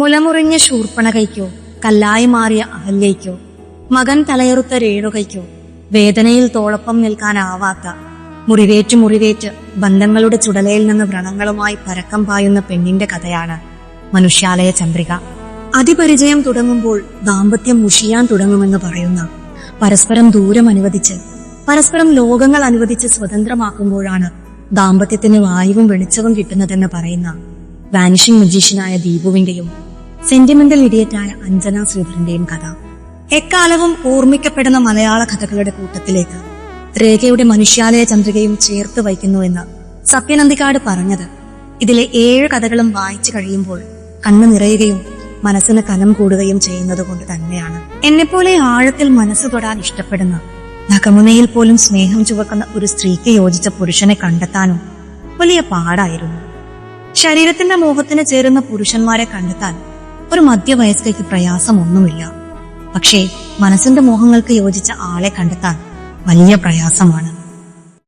മുലമുറിഞ്ഞ ശൂർപ്പണകൈക്കോ കല്ലായി മാറിയ അഹല്യയ്ക്കോ മകൻ തലയറുത്ത രേണുകൈക്കോ വേദനയിൽ തോളൊപ്പം നിൽക്കാനാവാത്ത മുറിവേറ്റ് മുറിവേറ്റ് ബന്ധങ്ങളുടെ ചുടലയിൽ നിന്ന് വ്രണങ്ങളുമായി പരക്കം പായുന്ന പെണ്ണിന്റെ കഥയാണ് മനുഷ്യാലയ ചന്ദ്രിക. അതിപരിചയം തുടങ്ങുമ്പോൾ ദാമ്പത്യം മുഷിയാൻ തുടങ്ങുമെന്ന് പറയുന്ന പരസ്പരം ദൂരം അനുവദിച്ച് പരസ്പരം ലോകങ്ങൾ അനുവദിച്ച് സ്വതന്ത്രമാക്കുമ്പോഴാണ് ദാമ്പത്യത്തിന് വായുവും വെളിച്ചവും കിട്ടുന്നതെന്ന് പറയുന്ന വാനിഷിംഗ് മജീഷ്യനായ ദീപുവിന്റെയും സെന്റിമെന്റൽ ഇഡിയറ്റായ അഞ്ജന ശ്രീധരന്റെയും കഥ. എക്കാലവും ഓർമ്മിക്കപ്പെടുന്ന മലയാള കഥകളുടെ കൂട്ടത്തിലേക്ക് രേഖയുടെ മനുഷ്യാലയ ചന്ദ്രികയും ചേർത്ത് വയ്ക്കുന്നുവെന്ന് സത്യനന്ദിക്കാട് പറഞ്ഞത്. ഇതിലെ ഏഴ് കഥകളും വായിച്ചു കഴിയുമ്പോൾ കണ്ണു നിറയുകയും മനസ്സിന് കനം കൂടുകയും ചെയ്യുന്നത് കൊണ്ട് തന്നെയാണ്. എന്നെപ്പോലെ ആഴത്തിൽ മനസ്സ് തൊടാൻ ഇഷ്ടപ്പെടുന്ന നഖമുനയിൽ പോലും സ്നേഹം ചുവക്കുന്ന ഒരു സ്ത്രീക്ക് യോജിച്ച പുരുഷനെ കണ്ടെത്താനും വലിയ പാടായിരുന്നു. ശരീരത്തിന്റെ മോഹത്തിന് ചേരുന്ന പുരുഷന്മാരെ കണ്ടെത്താൻ ഒരു മധ്യവയസ്കയ്ക്ക് പ്രയാസമൊന്നുമില്ല. പക്ഷേ മനസ്സിന്റെ മോഹങ്ങൾക്ക് യോജിച്ച ആളെ കണ്ടെത്താൻ വലിയ പ്രയാസമാണ്.